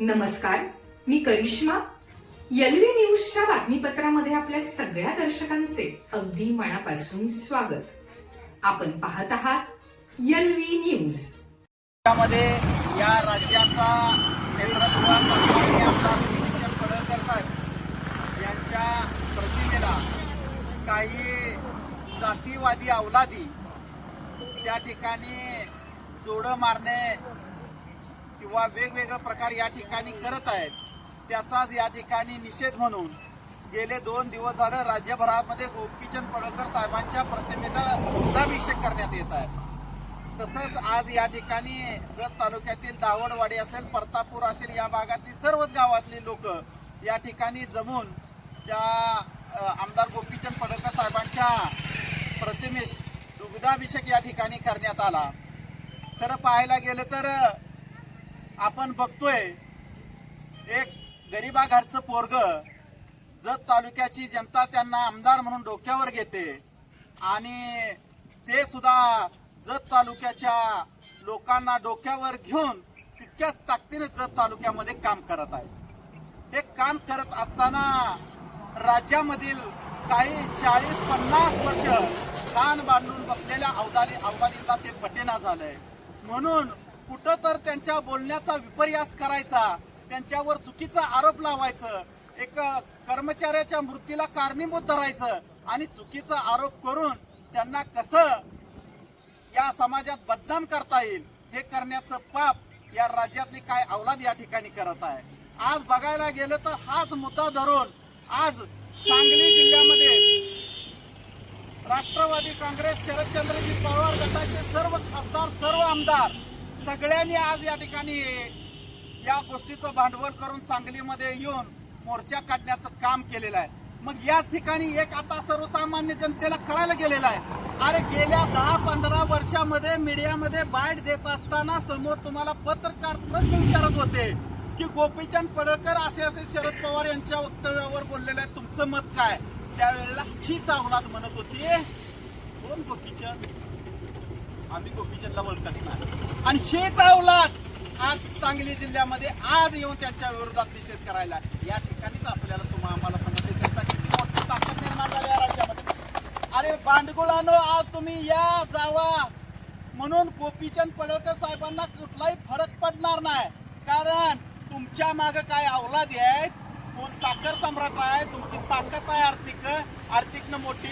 नमस्कार मी करिश्मा. एलव्ही न्यूजच्या बातमीपत्रामध्ये आपल्या सगळ्या दर्शकांचे अगदी मनापासून स्वागत. आपण पाहत आहात एलव्ही न्यूज. त्यामध्ये या राज्याचा नेतृत्व सन्माननीय आमदार गोपीचंद पडळकर साहेब यांच्या प्रतिमेला काही जातीवादी अवलादी त्या ठिकाणी जोडं मारणे किंवा वेगवेगळ्या प्रकार या ठिकाणी करत आहेत त्याचाच या ठिकाणी निषेध म्हणून गेले दोन दिवस झालं राज्यभरामध्ये गोपीचंद पडळकर साहेबांच्या प्रतिमेचा दुग्धाभिषेक करण्यात येत आहे. तसंच आज या ठिकाणी जत तालुक्यातील दावडवाडी असेल परतापूर असेल या भागातील सर्वच गावातली लोक या ठिकाणी जमून त्या आमदार गोपीचंद पडळकर साहेबांच्या प्रतिमेस दुग्धाभिषेक या ठिकाणी करण्यात आला. तर पाहायला गेलं तर आपण बघतोय एक गरिबा घरचं पोरग जत तालुक्याची जनता त्यांना आमदार म्हणून डोक्यावर घेते आणि ते सुद्धा जत तालुक्याच्या लोकांना डोक्यावर घेऊन तितक्याच ताकदीने जत तालुक्यामध्ये काम करत आहे हे काम करत असताना राज्यामधील काही चाळीस पन्नास वर्ष कान बांधून बसलेल्या अवदारी अवदारीला ते पटेना झालंय. म्हणून कुठं तर त्यांच्या बोलण्याचा विपर्यास करायचा त्यांच्यावर चुकीचा आरोप लावायचं एक कर्मचाऱ्याच्या मृत्यूला कारणीभूत धरायचं आणि चुकीचा आरोप करून त्यांना कसं या समाजात बदनाम करता येईल हे करण्याचं पाप या राज्यातली काय अवलाद या ठिकाणी करत आहे. आज बघायला गेलं तर हाच मुद्दा धरून आज सांगली जिल्ह्यामध्ये राष्ट्रवादी काँग्रेस शरदचंद्रजी पवार गटाचे सर्व खासदार सर्व आमदार सगळ्यांनी आज या ठिकाणी या गोष्टीचं भांडवल करून सांगलीमध्ये येऊन मोर्चा काढण्याचं काम केलेलं आहे. मग याच ठिकाणी एक आता सर्वसामान्य जनतेला कळायला गेलेलं आहे. अरे गेल्या दहा पंधरा वर्षामध्ये मीडियामध्ये बाईट देत असताना समोर तुम्हाला पत्रकार प्रश्न विचारत होते की गोपीचंद पडळकर असे असे शरद पवार यांच्या वक्तव्यावर बोललेलं आहे. तुमचं मत काय? त्यावेळेला हीच अवलाद म्हणत होती. कोण गोपीचंद? आम्ही गोपीचंदला ओळखत नाही आणि हेच अवलाद आज सांगली जिल्ह्यामध्ये आज येऊन त्यांच्या विरोधात निषेध करायला. या ठिकाणीच आपल्याला तुम्हाला आम्हाला समजते. त्यांचा किती मोठी ताकद निर्माण झाली या राज्यामध्ये. अरे बांडगुळानं आज तुम्ही या जावा. म्हणून गोपीचंद पडळकर साहेबांना कुठलाही फरक पडणार नाही. कारण तुमच्या मागं काय अवलादी आहेत? कोण साखर सम्राट आहे तुमची ताकद आहे आर्थिक. आर्थिकनं मोठी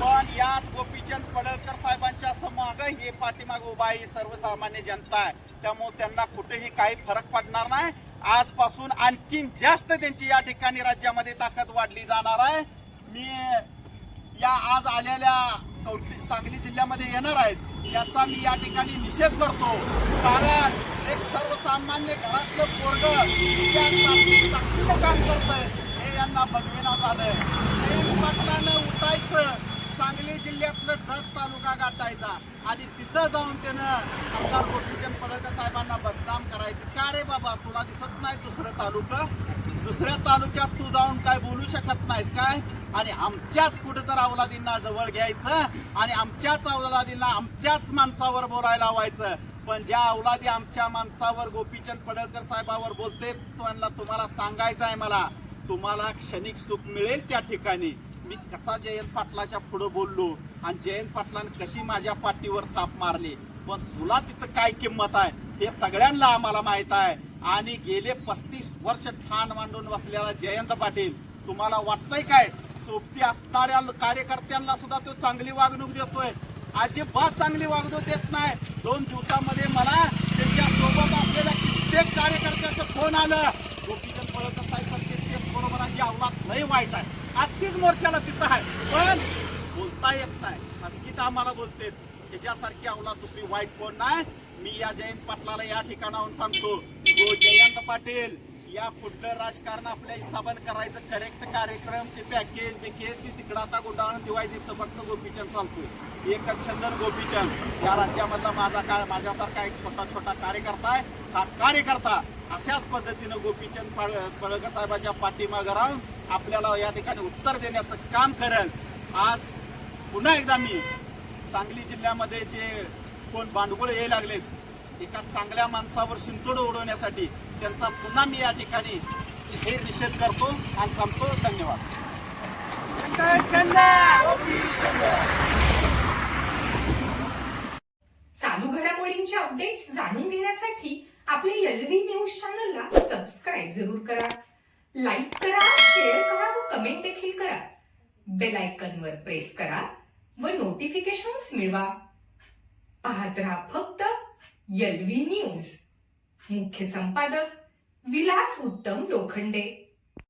पण याच गोपीचंद पडळकर साहेबांच्या समाग हे पाठीमाग उभा आहे. ही सर्वसामान्य जनता आहे. त्यामुळे त्यांना कुठेही काही फरक पडणार नाही. आजपासून आणखीन जास्त त्यांची या ठिकाणी राज्यामध्ये ताकद वाढली जाणार आहे. मी या आज आलेल्या सांगली जिल्ह्यामध्ये येणार आहेत. याचा मी या ठिकाणी निषेध करतो. कारण एक सर्वसामान्य घरातलं पोरग ताकदीनं काम करतंय. हे यांना बघवेना झालंय. एक पाटलानं उठायचं. सांगली जिल्ह्यातलं जत तालुका गाठायचा. आणि तिथं जाऊन त्यानं आमदार गोपीचंद पडळकर साहेबांना बदनाम करायचं. का रे बाबा? तुला दिसत नाही दुसरं तालुका? दुसऱ्या तालुक्यात तू जाऊन काय बोलू शकत नाहीस काय? आणि आमच्याच कुठेतर अवलादींना जवळ घ्यायचं आणि आमच्याच अवलादींना आमच्याच माणसावर बोलायला लावायचं. पण ज्या अवलादी आमच्या माणसावर गोपीचंद पडळकर साहेबावर बोलते त्यांना तुम्हाला सांगायचं आहे मला. तुम्हाला क्षणिक सुख मिळेल त्या ठिकाणी. मी कसा जयंत पाटलाच्या पुढं बोललो आणि जयंत पाटलाने कशी माझ्या पाठीवर ताप मारली. पण तुला तिथं काय किंमत आहे? हे सगळ्यांना आम्हाला माहीत आहे. आणि गेले पस्तीस वर्ष ठाण मांडून बसलेला जयंत पाटील तुम्हाला वाटतंय काय? सोपी असणाऱ्या कार्यकर्त्यांना सुद्धा तो चांगली वागणूक देतोय. अजिबात चांगली वागणूक देत नाही. दोन दिवसामध्ये मला त्यांच्यासोबत असलेल्या कित्येक कार्यकर्त्याचं फोन आलं. गोपीचंद पळत साहेब ते बरोबराची अवलात लय वाईट आहे. आत्तीच मोर्चाला तिथं आहे. पण बोलता येत नाही. खासगीत आम्हाला बोलते त्याच्यासारखी अवलात दुसरी वाईट कोण नाही? मी या जयंत पाटलाला या ठिकाणाहून सांगतो. गो जयंत पाटील या कुठलं राजकारण आपल्या स्थापन करायचं करेक्ट कार्यक्रम ते पॅकेज बिकेज ते तिकडं आता गुंडाळून ठेवायचं इथं फक्त गोपीचंद चालतोय. एकच छंदन गोपीचंद. या राज्यामधला माझा काय माझ्यासारखा एक छोटा छोटा कार्यकर्ता आहे. हा कार्यकर्ता अशाच पद्धतीनं गोपीचंद पळ- पळकर साहेबांच्या पाठीमागं राहून आपल्याला या ठिकाणी उत्तर देण्याचं काम करेल. आज पुन्हा एकदा मी सांगली जिल्ह्यामध्ये जे कोण भांडगुळ यायला लागलेत एका चांगल्या माणसावर शिंतोड उडवण्यासाठी त्यांचा पुन्हा मी या ठिकाणी हे निषेध करतो आणि थांबतो. धन्यवाद. चालू घडामोडींचे अपडेट्स जाणून घेण्यासाठी आपले एलव्ही न्यूज चॅनलला सबस्क्राईब जरूर करा. लाईक करा शेअर करा व कमेंट देखील करा. बेल वर प्रेस करा व नोटिफिकेशन्स मिळवा. पाहत राहा फक्त एलव्ही न्यूज. मुख्य संपादक विलास उत्तम लोखंडे.